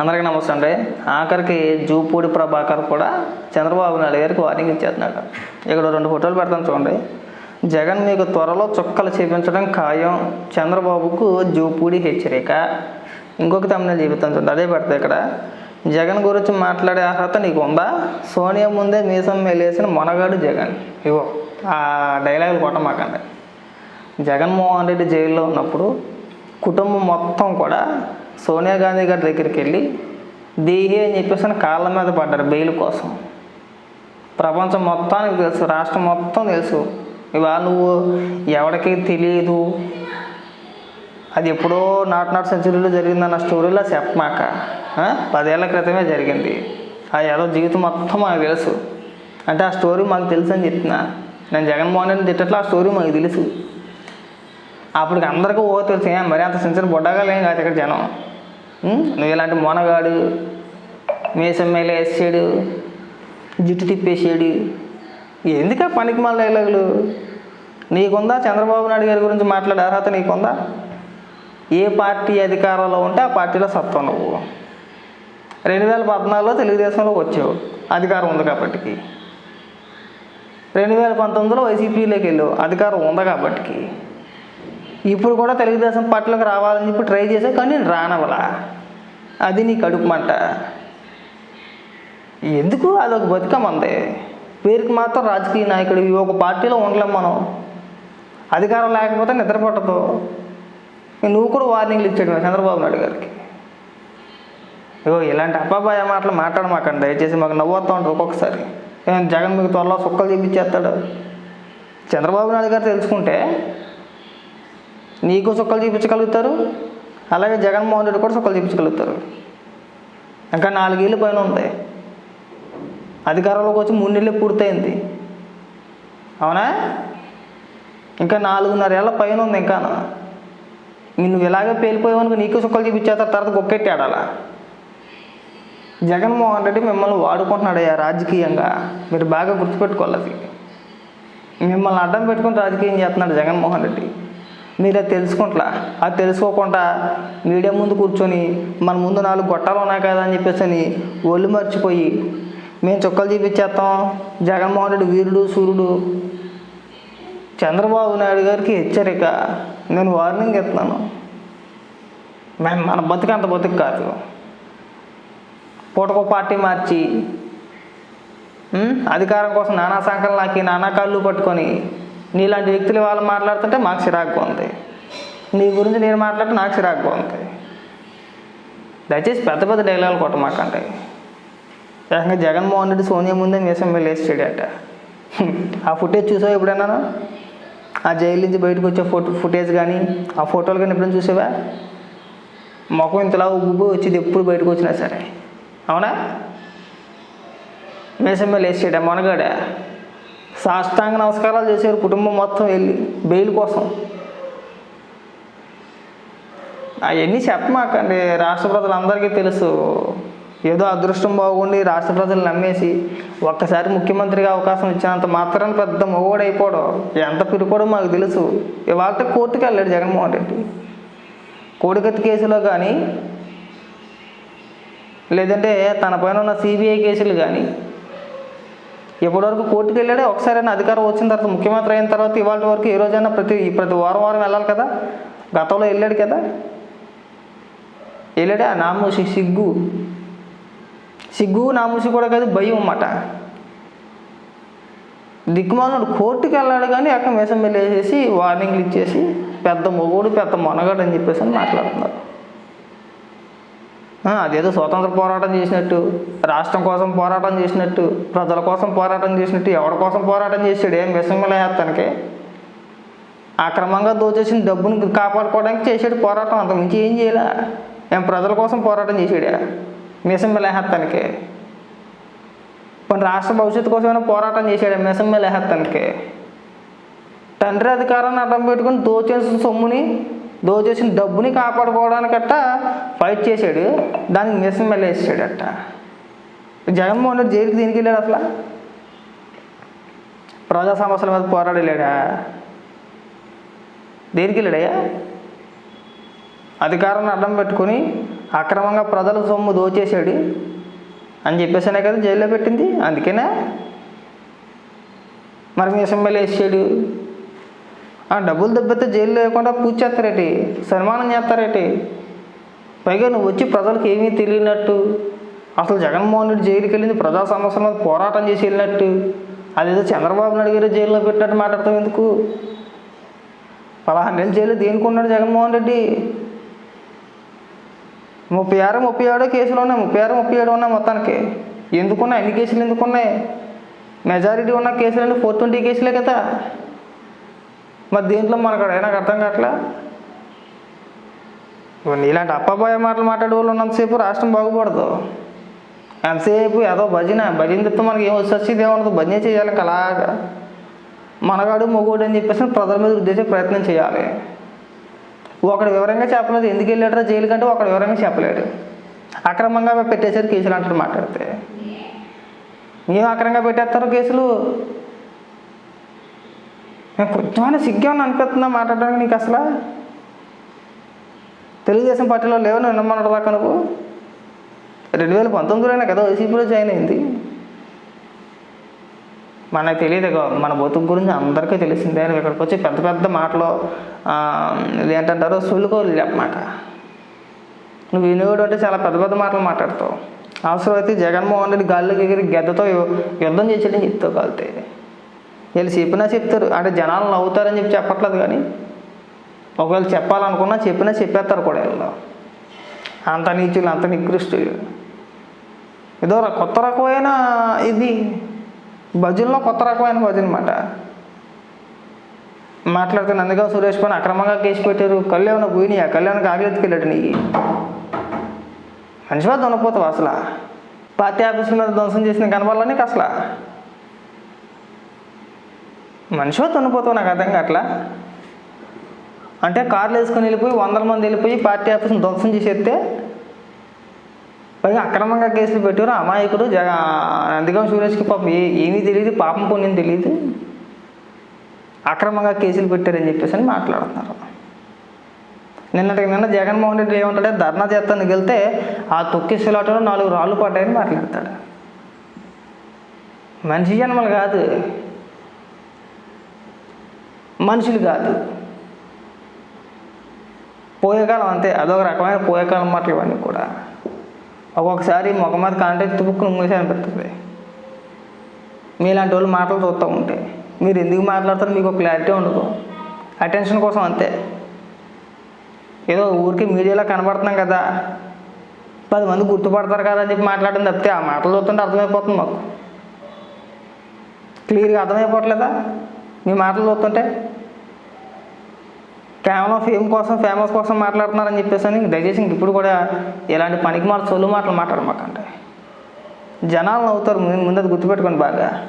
అందరికీ నమస్తే అండి. ఆఖరికి జూపూడి ప్రభాకర్ కూడా చంద్రబాబు నాయుడు గారికి వార్నింగ్ ఇచ్చేస్తున్నాడు. ఇక్కడ రెండు ఫోటోలు పెడతాను చూడండి. జగన్ మీకు త్వరలో చుక్కలు చేపించడం ఖాయం. చంద్రబాబుకు జూపూడి హెచ్చరిక. ఇంకొక తమిళ జీవితం చూడండి. అదే పెడతాయి ఇక్కడ. జగన్ గురించి మాట్లాడే అర్హత నీకు ఉందా? సోనియా ముందే మీసం మేలేసిన మొనగాడు జగన్. ఇవో ఆ డైలాగులు కొట్టమాకండి. జగన్మోహన్ రెడ్డి జైల్లో ఉన్నప్పుడు కుటుంబం మొత్తం కూడా సోనియా గాంధీ గారి దగ్గరికి వెళ్ళి దేహి అని చెప్పేసి అని కాళ్ళ మీద పడ్డారు బెయిల్ కోసం. ప్రపంచం మొత్తానికి తెలుసు రాష్ట్రం మొత్తం తెలుసు. ఇవాళ నువ్వు ఎవరికి తెలియదు. అది ఎప్పుడో నాట్ నాట్ సెంచురీలో జరిగిందన్న స్టోరీలో చెప్పమాక పదేళ్ళ క్రితమే జరిగింది. ఆ ఏదో జీవితం మొత్తం మాకు తెలుసు. అంటే ఆ స్టోరీ మాకు తెలుసు అని చెప్తున్నా నేను జగన్మోహన్ రెడ్డి తిట్టట్లో ఆ స్టోరీ మాకు తెలుసు. అప్పటికి అందరికీ ఓ తెలుసు మరి అంత సెంచరీ బొడ్డగాలు ఏం కాదు ఇక్కడ జనం. నువ్వు ఇలాంటి మొనగాడు మేసమ్మేలే వేసాడు జుట్టు తిప్పేసాడు ఎందుక పనికి మళ్ళీ డైలాగులు? నీకుందా? చంద్రబాబు నాయుడు గారి గురించి మాట్లాడే అర్హత నీకుందా? ఏ పార్టీ అధికారంలో ఉంటే ఆ పార్టీలో సత్తా నువ్వు. రెండు వేల పద్నాలుగులో తెలుగుదేశంలోకి వచ్చావు. అధికారం ఉంది కాబట్టికి. రెండు వేల పంతొమ్మిదిలో వైసీపీలోకి వెళ్ళావు. అధికారం ఉంది కాబట్టికి. ఇప్పుడు కూడా తెలుగుదేశం పార్టీలోకి రావాలని చెప్పి ట్రై చేశావు కానీ రానవలా. అది నీ కడుపు మంట. ఎందుకు? అదొక బతుకమంది పేరుకి మాత్రం రాజకీయ నాయకుడు ఈ ఒక పార్టీలో ఉండలేం మనం. అధికారం లేకపోతే నిద్రపట్టదు. నువ్వు కూడా వార్నింగ్లు ఇచ్చాడు చంద్రబాబు నాయుడు గారికి. ఇగో ఇలాంటి అబ్బాబాయ మాటలు మాట్లాడమాకండి. దయచేసి మాకు నవ్వుతూ ఉంటుంది ఒక్కొక్కసారి. జగన్ మీకు త్వరలో సుక్కలు చూపించేస్తాడు? చంద్రబాబు నాయుడు గారు తెలుసుకుంటే నీకు సుక్కలు చూపించగలుగుతారు? అలాగే జగన్మోహన్ రెడ్డి కూడా సుఖాలు చూపించగలుగుతారు. ఇంకా నాలుగేళ్ళు పైన ఉంది. అధికారంలోకి వచ్చి మూడు నెలలు పూర్తయింది. అవునా? ఇంకా నాలుగున్నర ఏళ్ళ పైన ఉంది ఇంకా. నువ్వు ఇలాగే పేలిపోయావనుకో నీకు సుక్కలు చూపించేస్తారు తర్వాత గొక్కెట్టి ఆడాలా జగన్మోహన్ రెడ్డి మిమ్మల్ని వాడుకుంటున్నాడయ్యా రాజకీయంగా. మీరు బాగా గుర్తుపెట్టుకోవాలి మిమ్మల్ని అడ్డం పెట్టుకుని రాజకీయం చేస్తున్నాడు జగన్మోహన్ రెడ్డి. మీరు అది తెలుసుకుంటా అది తెలుసుకోకుండా మీడియా ముందు కూర్చొని మన ముందు నాలుగు గొట్టాలు ఉన్నాయి కదా అని చెప్పేసి అని ఒళ్ళు మర్చిపోయి మేము చుక్కలు చూపించేస్తాం జగన్మోహన్ రెడ్డి వీరుడు సూర్యుడు. చంద్రబాబు నాయుడు గారికి హెచ్చరిక. నేను వార్నింగ్ ఇస్తున్నాను. మేము మన బతుకు అంత బతుకు కాదు. పూటకో పార్టీ మార్చి అధికారం కోసం నానా సంకలు నానా కళ్ళు పట్టుకొని నీలాంటి వ్యక్తులు వాళ్ళు మాట్లాడుతుంటే మాకు చిరాకుగా ఉంది. నీ గురించి నేను మాట్లాడితే నాకు చిరాకుగా ఉంది. దయచేసి పెద్ద పెద్ద డైలాగులు కొట్టమాకండి. ఏకంగా జగన్మోహన్ రెడ్డి సోనియా ముందే మీసం వెళ్ళి వేసాడట ఆ ఫుటేజ్ చూసావు ఎప్పుడైనా ఆ జైలు నుంచి బయటకు వచ్చే ఫోటో ఫుటేజ్ కానీ ఆ ఫోటోలు కానీ ఎప్పుడైనా చూసావా? ముఖం ఇంతలా ఉబ్బు వచ్చేది ఎప్పుడు బయటకు వచ్చినా సరే. అవునా? మీసం మీద వేసాడా మొనగాడ? సాష్టాంగ నమస్కారాలు చేశారు కుటుంబం మొత్తం వెళ్ళి బెయిల్ కోసం. అవన్నీ చెప్పమాకండి. రాష్ట్ర ప్రజలందరికీ తెలుసు. ఏదో అదృష్టం బాగుండి రాష్ట్ర ప్రజలు నమ్మేసి ఒక్కసారి ముఖ్యమంత్రిగా అవకాశం ఇచ్చినంత మాత్రాన పెద్ద మొగోడు అయిపోవడం ఎంత పిరుకోవడం మాకు తెలుసు. ఇవాళ కోర్టుకి వెళ్ళాడు జగన్మోహన్ రెడ్డి. కోడికత్తి కేసులో కానీ లేదంటే తన పైన ఉన్న సిబిఐ కేసులు కానీ ఇప్పటివరకు కోర్టుకు వెళ్ళాడే ఒకసారైనా అధికారం వచ్చిన తర్వాత ముఖ్యమంత్రి అయిన తర్వాత ఇవాళ వరకు ఏ రోజైనా ప్రతి ప్రతి వారం వారం వెళ్ళాలి కదా? గతంలో వెళ్ళాడు కదా? వెళ్ళాడే? ఆ నామూసి సిగ్గు. సిగ్గు నామూసి కూడా కాదు భయం అన్నమాట. దిక్కుమాలను కోర్టుకి వెళ్ళాడు కానీ అక్కడ మీసం వెళ్ళేసేసి వార్నింగ్లు ఇచ్చేసి పెద్ద మొగోడు పెద్ద మొనగాడు అని చెప్పేసి అని మాట్లాడుతున్నారు. అదేదో స్వతంత్ర పోరాటం చేసినట్టు రాష్ట్రం కోసం పోరాటం చేసినట్టు ప్రజల కోసం పోరాటం చేసినట్టు ఎవరి కోసం పోరాటం చేసాడు? ఏం విషమలేతనకి అక్రమంగా దోచేసిన డబ్బును కాపాడుకోవడానికి చేసాడు పోరాటం. అంత మించి ఏం చేయలే? ఏం ప్రజల కోసం పోరాటం చేసాడా? మిసం కొన్ని రాష్ట్ర భవిష్యత్తు కోసమైనా పోరాటం చేశాడు మిసం తండ్రి అధికారాన్ని అడ్డం పెట్టుకుని దోచేసిన సొమ్ముని దోచేసిన డబ్బుని కాపాడుకోవడానికట్ట ఫైట్ చేశాడు. దానికి మిసం వెళ్ళేసాడట జగన్మోహన్ రెడ్డి జైలుకి దీనికి వెళ్ళాడు అసలు? ప్రజా సమస్యల మీద పోరాడలేడా? దేనికి వెళ్ళాడయ్యా? అధికారాన్ని అడ్డం పెట్టుకొని అక్రమంగా ప్రజల సొమ్ము దోచేశాడు అని చెప్పేసానే కదా జైల్లో పెట్టింది. అందుకేనా? మరి మీ ఎమ్మెల్యే వేసాడు ఆ డబ్బులు దెబ్బతే జైలు లేకుండా పూజ చేస్తారేటి? సన్మానం చేస్తారేటి? పైగా నువ్వు వచ్చి ప్రజలకు ఏమీ తెలియనట్టు అసలు జగన్మోహన్ రెడ్డి జైలుకి వెళ్ళింది ప్రజా సమస్యల మీద పోరాటం చేసి వెళ్ళినట్టు అదేదో చంద్రబాబు నాయుడు గారు జైల్లో పెట్టినట్టు మాట్లాడతాం ఎందుకు? పదహారు నెలలు జైలు దేనికి ఉన్నాడు జగన్మోహన్ రెడ్డి? ముప్పై ఆరు ముప్పై ఏడో కేసులు ఉన్నాయి ముప్పై ఆరు ముప్పై ఏడు ఉన్నాయి మొత్తానికి. ఎందుకున్నాయి? అన్ని కేసులు ఎందుకున్నాయి? మెజారిటీ ఉన్న కేసులన్నీ ఫోర్ ట్వంటీ కేసులే కదా. మరి దీంట్లో మనకు నాకు అర్థం కావట్లే? ఇలాంటి అప్పబాయ మాటలు మాట్లాడే వాళ్ళు ఉన్నంతసేపు రాష్ట్రం బాగుపడదు. ఎంతసేపు ఏదో భజన భజన చెప్తే మనకి ఏం వచ్చేది ఏమన్నది భజన చేయాలి ఇంకా అలాగా. మనగాడు మొగోడు అని చెప్పేసి ప్రజల మీద ఉద్దేశం ప్రయత్నం చేయాలి. ఒకడు వివరంగా చెప్పలేదు. ఎందుకు వెళ్ళాడరా జైలు కంటే ఒకడు వివరంగా చెప్పలేడు. అక్రమంగా పెట్టేశారు కేసులు అంటారు మాట్లాడితే. మేము అక్రమంగా పెట్టేస్తారు కేసులు? నేను కొంచెమైనా సిగ్గేమని అనిపిస్తుందా మాట్లాడడానికి నీకు అసలు? తెలుగుదేశం పార్టీలో లేవు నువ్వు విన్నమన్నాడు నువ్వు? రెండు వేల పంతొమ్మిదిలోనే కదా వైసీపీలో జాయిన్ అయింది. మనకు తెలియదు మన బతుకు గురించి అందరికీ తెలిసిందే. నువ్వు ఇక్కడికి వచ్చి పెద్ద పెద్ద మాటలు ఏంటంటారు సులుకోలు చెప్పమాట. నువ్వు వినియోగుడు అంటే చాలా పెద్ద పెద్ద మాటలు మాట్లాడతావు. అవసరమైతే జగన్మోహన్ రెడ్డి గాల్లోకి ఎగిరి గద్దతో యుద్ధం చేసేటని చెప్తావు కాలితే వీళ్ళు చెప్పినా చెప్తారు. అంటే జనాలు నవ్వుతారని చెప్పి చెప్పట్లేదు కానీ ఒకవేళ చెప్పాలనుకున్నా చెప్పినా చెప్పేస్తారు కూడా వీళ్ళు. అంత నీచులు అంత నికృష్టులు. ఏదో కొత్త రకమైన ఇది. భజనలో కొత్త రకమైన భజన అనమాట మాట్లాడితే నందిగా సురేష్ పని అక్రమంగా కేసు పెట్టారు. కళ్ళు ఏమైనా పోయినాయి ఆ కళ్యాణ్ కాగిలెత్తుకెళ్ళాడు నీకు మనిషివా దున్నపోతావు అసలు? పార్టీ ఆఫీసుల మీద ధ్వంసం చేసిన కనపడాలని అసలు? మనిషో తొనిపోతావు నాకు అర్థం కావట్లా? అంటే కార్లు వేసుకొని వెళ్ళిపోయి వందల మంది వెళ్ళిపోయి పార్టీ ఆఫీస్ని ధ్వంసం చేసేస్తే? పైగా అక్రమంగా కేసులు పెట్టారు అమాయకుడు జగ నందిగం సూరేష్కి పాపం ఏ ఏమీ తెలియదు పాపం పుణ్యం తెలియదు. అక్రమంగా కేసులు పెట్టారని చెప్పేసి అని మాట్లాడుతున్నారు. నిన్నటికి నిన్న జగన్మోహన్ రెడ్డి ఏమంటాడే ధర్నా చేస్తానికి వెళ్తే ఆ తొక్కిసలాటలో నాలుగు రాళ్ళు పడ్డాయని మాట్లాడతాడు. మనిషి జన్మలు కాదు. మనుషులు కాదు. పోయేకాలం అంతే అదొక రకమైన పోయేకాలం మాటలు ఇవన్నీ కూడా. ఒక్కొక్కసారి మొగ మీద కాంటాక్ట్ తుప్పుకుని మూసే అనిపిస్తుంది మీలాంటి వాళ్ళు మాటలు చూస్తూ ఉంటే. మీరు ఎందుకు మాట్లాడతారో మీకు ఒక క్లారిటీ ఉండదు. అటెన్షన్ కోసం అంతే. ఏదో ఊరికి మీడియాలో కనబడుతున్నాం కదా. పది మంది గుర్తుపడతారు కదా అని చెప్పి మాట్లాడడం తప్పితే ఆ మాటలు చూస్తుంటే అర్థమైపోతుంది మాకు. క్లియర్గా అర్థమైపోవట్లేదా? మీ మాటలు చూస్తుంటే? కేవలం ఫేమ్ కోసం ఫేమస్ కోసం మాట్లాడుతున్నారని చెప్పేసి అని దయచేసి ఇంక ఇప్పుడు కూడా ఇలాంటి పనికి మాట సొల్లు మాటలు మాట్లాడమాకండి. జనాలు నవ్వుతారు ముందు ముందు అది గుర్తుపెట్టుకోండి బాగా.